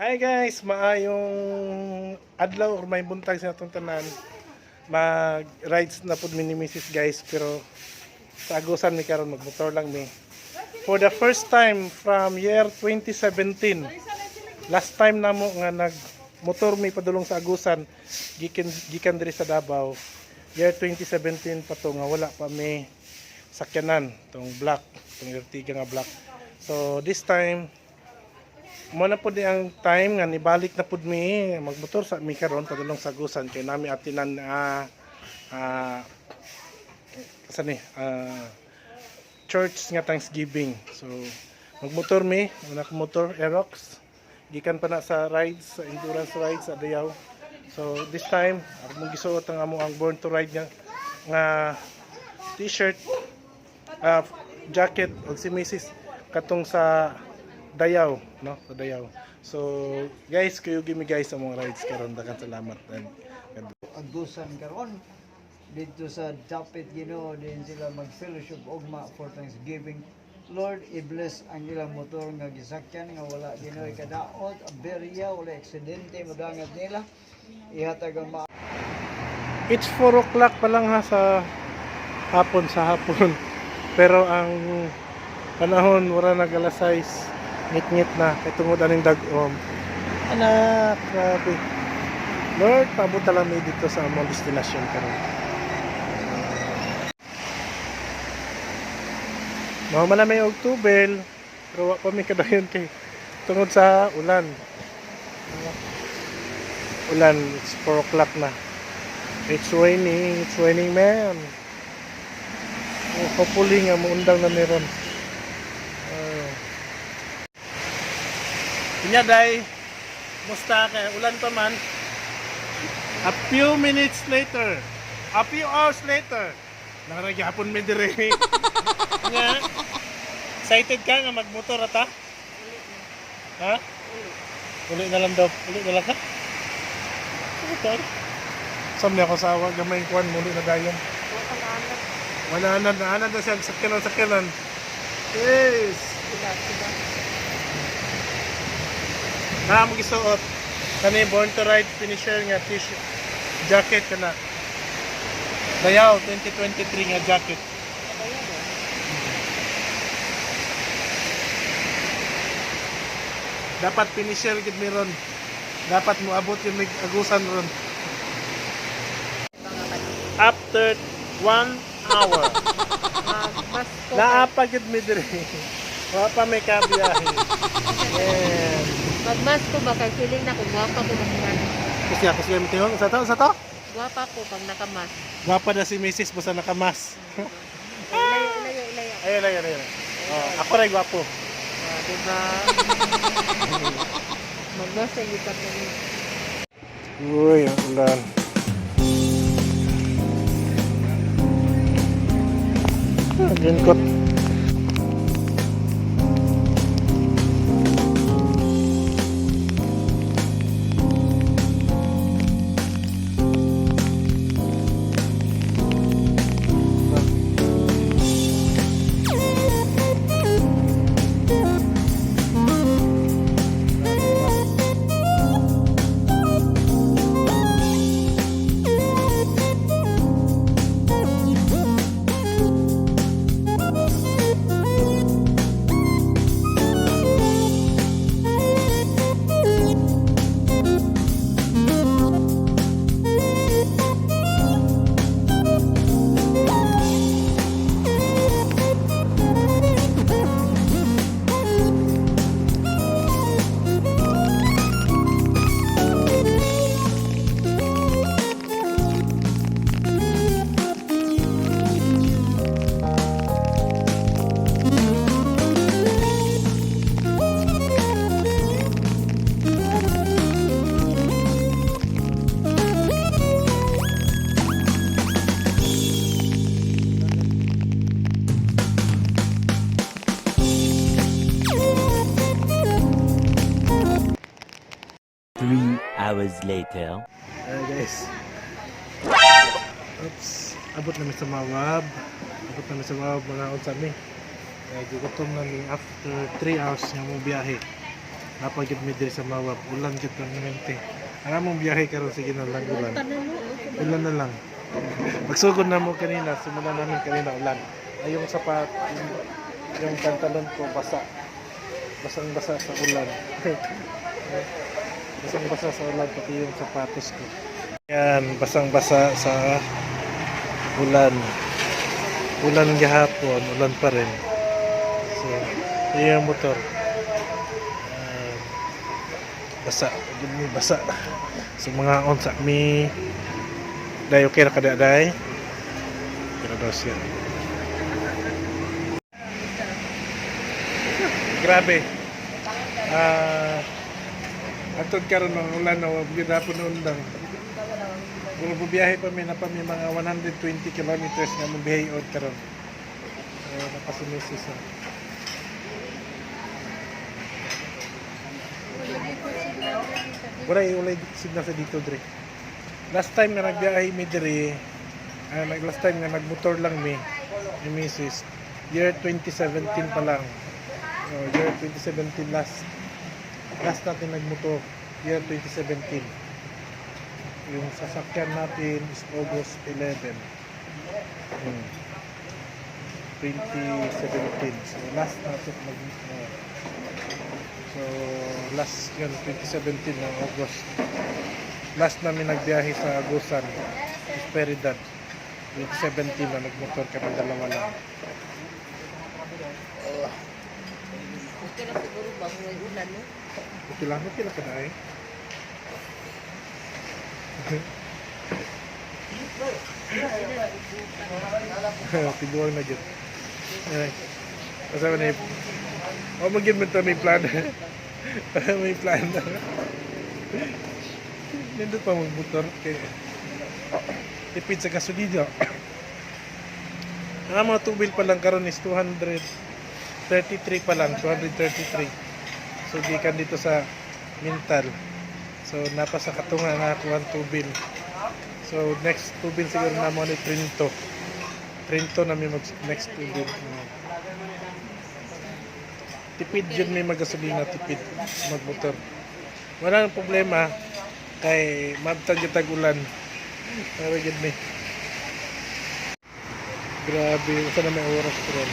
Hi guys, maayong adlaw or may buntag sa atong tanan. Mag rides na pud mi ni Mrs. guys pero sa agusan mi karon magmotor lang mi. For the first time from year 2017. Last time na mo nga nag motor mi padulong sa agusan gikan gikan diri sa Davao. Year 2017 pa to nga wala pa mi sakyanan tong black, tong Ertiga nga black. So this time mo na pud ang time nga nibalik na pud mi magmotor sa mi karon padulong sa Agusan kay nami atinan ah ah sa ni ah, church nga Thanksgiving. So magmotor mi, una ko motor Aerox. Gikan pa na sa rides, sa endurance rides sa Dayaw. So this time, ako mong gisuot ang amo ang Born to Ride nga, nga t-shirt, ah, jacket o si Mrs. katong sa Dayaw, no? Sa Dayaw. So guys, kayo give me guys ang mga rides karon daghang salamat. And, agusan karon dito sa Dapit Ginoo din sila mag-fellowship ugma for Thanksgiving. Lord, i-bless ang ilang motor nga gisakyan nga wala Ginoo kadaot, aberya, wala aksidente madangat nila. Ihatag ang ma It's 4 o'clock pa lang ha sa hapon sa hapon. Pero ang panahon wala nag alas 6. Ngit-ngit na kay tungod aning dagom. Anak, grabe. Lord, paabot lang mi dito sa among destination karon. Mao man may og tubel, pero wa pa mi kadayon kay tungod sa ulan. Ulan, it's 4 o'clock na. It's raining, it's raining man. Oh, hopefully nga muundang na meron. Inya day, musta kay ulan pa man. A few minutes later, a few hours later, nakaragyapon mi dire. Nga, excited ka nga magmotor ata? Ha? Uli na lang daw. Uli na lang ka? Okay. Sam niya ko sa awa, gamay kuan muli na dayon. Wala na, naanan na siya, sakyanan, sakyanan. Yes! Na mo gisuot. Kani Born to Ride finisher nga t-shirt. Jacket kana. Dayaw 2023 nga jacket. Dapat finisher gid mi ron. Dapat mo abot yung agusan ron. After one hour. Mas ko Naapa gid mi dire. Wa pa may kabiyahe. Yeah. Magmas ko ba kay feeling na ko gwapa ko magman. Kasi ako siya mitihong. Sa to, sa to. Gwapa ko pag nakamas. Gwapa na si Mrs. Basta nakamas. Ilayo, ilayo, ilayo. Ayun, ayun, ayun. Oh, ako rin gwapo. Ah, diba? Magmas na rin. Uy, ang ulan. Ah, Ginkot. Hours later. Ayan guys. Oops. Abot namin sa Mawab. Abot namin sa Mawab. Mga unsa mi. Kaya gugutom namin after 3 hours nga mong biyahe. napagid mi diri sa Mawab ulan jud permanente ang among biyahe karon sige na lang ulan ulan na lang magsugod na mo kanina simulan namin kanina ulan ay yung sapat yung, yung pantalon ko basa basang basa sa ulan basang basa sa ulan pati yung sapatos ko. Yan basang basa sa ulan. Ulan gahapon ulan pa rin. So yun yung motor. Ah, basa. Gini basa. So mga on sa mi day okay ra kada day. Pero daw siya. Grabe. Ah atod karon ng ulan na gidapon undang kung bubiyahe pa mi na pa mga 120 kilometers nga mabiyahe od karon eh napasimisis na Wala wala signal sa dito dre. Last time nga nagbiyahe mi dre, ah, last time nga nagmotor lang mi, ni Mrs. Year 2017 pa lang. Oh, year 2017 last. Last natin nagmotor, year 2017. Yung sasakyan natin is August 11. Hmm. 2017. So last natin mag uh, So last yun 2017 ng August. Last namin nagbiyahe sa Agusan, Prosperidad. 2017 na nagmotor kami dalawa lang. Siguro bago may ulan, no? Okay lang, okay lang ka na eh. Tiguan na dyan. Ay. Kasama na yung... O magin mo ito, may plan. may plan na. Nandun pa magmotor. Kaya... Tipid sa gasolina. Ang mga tubil pa lang karon is 233 pa lang, 233. So dito sa Mintal. So napasa katunga nga ako ang tubil. So next tubil siguro na mo ni Trinto. Trinto na may mag next tubil. Tipid yun may magasolina, tipid magmotor. Wala nang problema kay mabtag yung tag-ulan. Pero yun may. Grabe, saan na may oras ko ron.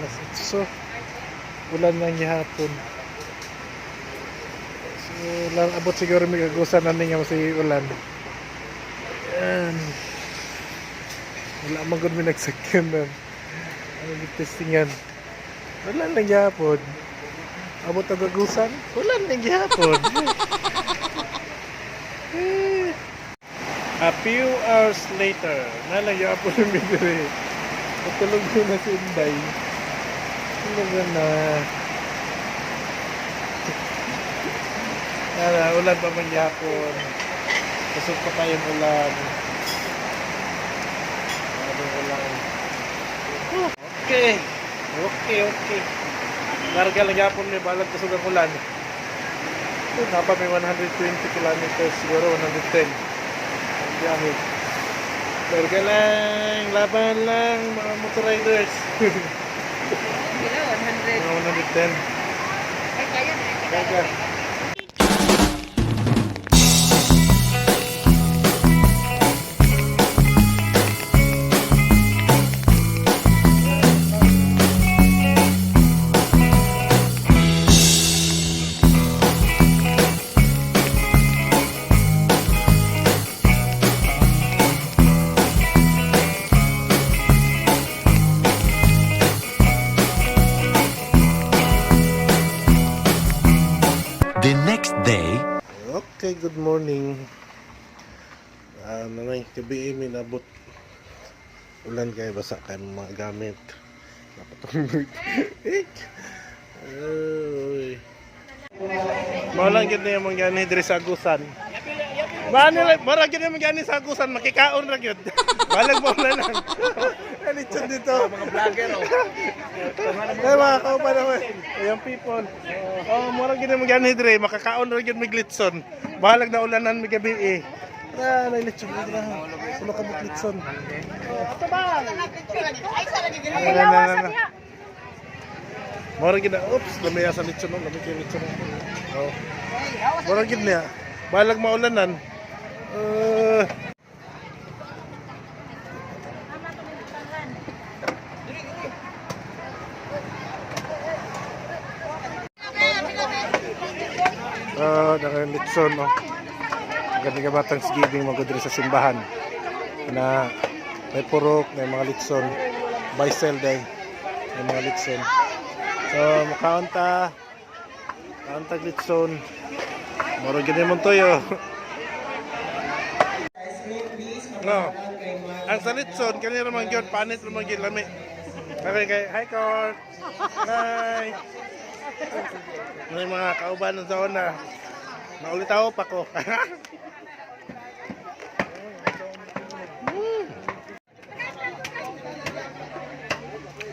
Alas 8. So, ulan lang hapon. So, lang abot siguro may kagusan na nga sa ulan. Yan. Wala man gud may nagsakyan nun. Ano testingan. Wala lang hapon. Abot ang kagusan. Wala lang hapon. Eh. A few hours later, nalaya po ng midire. Patulog ko na si Inday. Tulog na. Nala, ulan pa man yapon. Pasok pa ulan. Ano ulan. Okay. Okay, okay. Larga lang yapon may balag pasok ang ulan. Ito, napa may 120 kilometers, siguro 110 ang biyahe. Larga lang, laban lang, mga motor riders. Kila, 100. mga 110. Ay, kaya na. Larga. The good morning. Ah, nanay, gabi may nabot. Ulan kayo, basa kayo ng mga gamit. Napatungod. Ik! Ay. Maulang gid na yung mga gani diri sa agusan. Mano lang, mara yung mga gani sa agusan, makikaon ra gyud. Balag mo na lang. Alitson dito. Mga vlogger oh. Ay mga kaupan naman. Ayong people. Oh, mura gid yung mga gani diri, makakaon ra gyud mig litson. Balag na ulanan mi gabi eh. Na litson dito na. Sulo ka litson. Ay, sa lagi. Ay, sa lagi. Mora gid na, oops, lamaya sa litson, no? lamay kay litson. Oh. Mora gid niya. Balag maulanan. Uh, Ah, uh, litson, no. Gani ka ba Thanksgiving mo diri sa simbahan. Na may purok, may mga litson. Buy sell day. May mga litson. So, makaunta. Kaunta litson. Moro gani mo toyo. no. Ang sa litson, kanina naman yun, panit naman yun, lami. Okay, kay, hi, Court. Hi. May mga kauban ng zona. Naulitaw pa ko.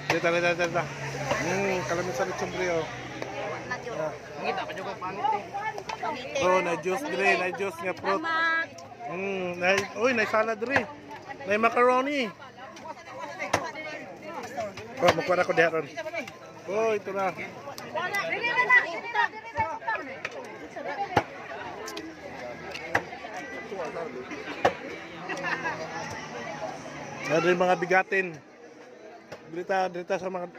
Dito, dito, dito, dito. Hmm, kalamin sa lechon brio. Oh, na juice dire, na juice nga fruit. Hmm, na, uy, na salad dire. Na macaroni. Oh, makuha na ko diha ron. Oh, ito na. Meron rin mga bigatin. Drita, drita sa mga...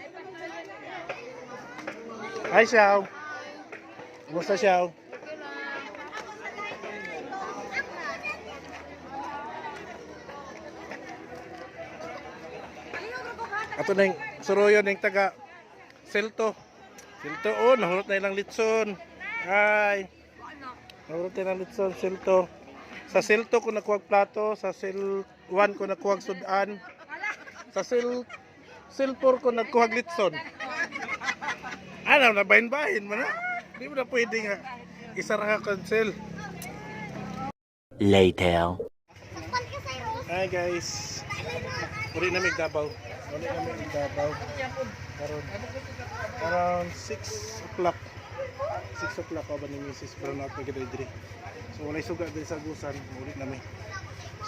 Hi, Xiao. Kumusta, Xiao? Ato na yung suruyo ng taga Selto. Selto, oh, nahulot na ilang litson. Hi. Nahulot na ilang litson, Selto. Sa Selto ko nakuha plato, sa Sel 1 ko nakuha sudan. Sa Sel Sel 4 ko nakuha litson. Ano, nabahin-bahin mo na. Hindi mo na pwede nga. Isa ra ka cancel. Later. Hi guys. Uri na may Davao. Na may Davao. Karon around 6 o'clock. 6 o'clock ako ba ni Mrs. Brown out na diri. So walay suga diri sa Agusan, uri na may.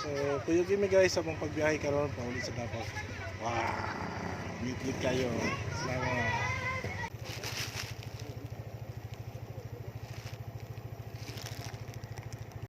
So tuyogin mi guys sa mong pagbiyahe karon pa uli sa Davao. Wow! Meet kayo. Salamat.